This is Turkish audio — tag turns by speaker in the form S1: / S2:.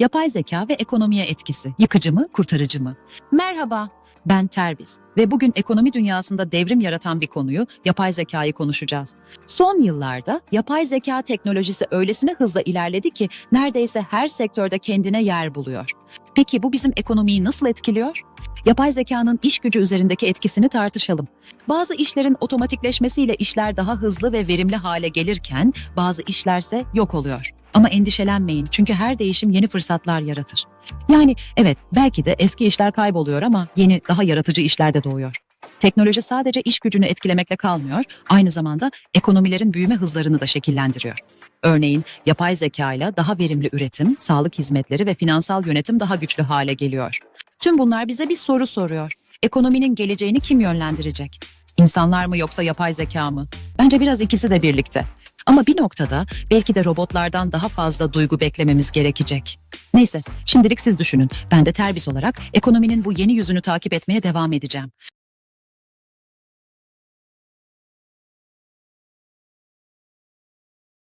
S1: Yapay zeka ve ekonomiye etkisi. Yıkıcı mı, kurtarıcı mı? Merhaba, ben Terbiz ve bugün ekonomi dünyasında devrim yaratan bir konuyu, yapay zekayı konuşacağız. Son yıllarda yapay zeka teknolojisi öylesine hızla ilerledi ki neredeyse her sektörde kendine yer buluyor. Peki bu bizim ekonomiyi nasıl etkiliyor? Yapay zekanın iş gücü üzerindeki etkisini tartışalım. Bazı işlerin otomatikleşmesiyle işler daha hızlı ve verimli hale gelirken bazı işlerse yok oluyor. Ama endişelenmeyin çünkü her değişim yeni fırsatlar yaratır. Yani evet belki de eski işler kayboluyor ama yeni daha yaratıcı işler de doğuyor. Teknoloji sadece iş gücünü etkilemekle kalmıyor, aynı zamanda ekonomilerin büyüme hızlarını da şekillendiriyor. Örneğin yapay zeka ile daha verimli üretim, sağlık hizmetleri ve finansal yönetim daha güçlü hale geliyor. Tüm bunlar bize bir soru soruyor. Ekonominin geleceğini kim yönlendirecek? İnsanlar mı yoksa yapay zeka mı? Bence biraz ikisi de birlikte. Ama bir noktada belki de robotlardan daha fazla duygu beklememiz gerekecek. Neyse, şimdilik siz düşünün. Ben de terbis olarak ekonominin bu yeni yüzünü takip etmeye devam edeceğim.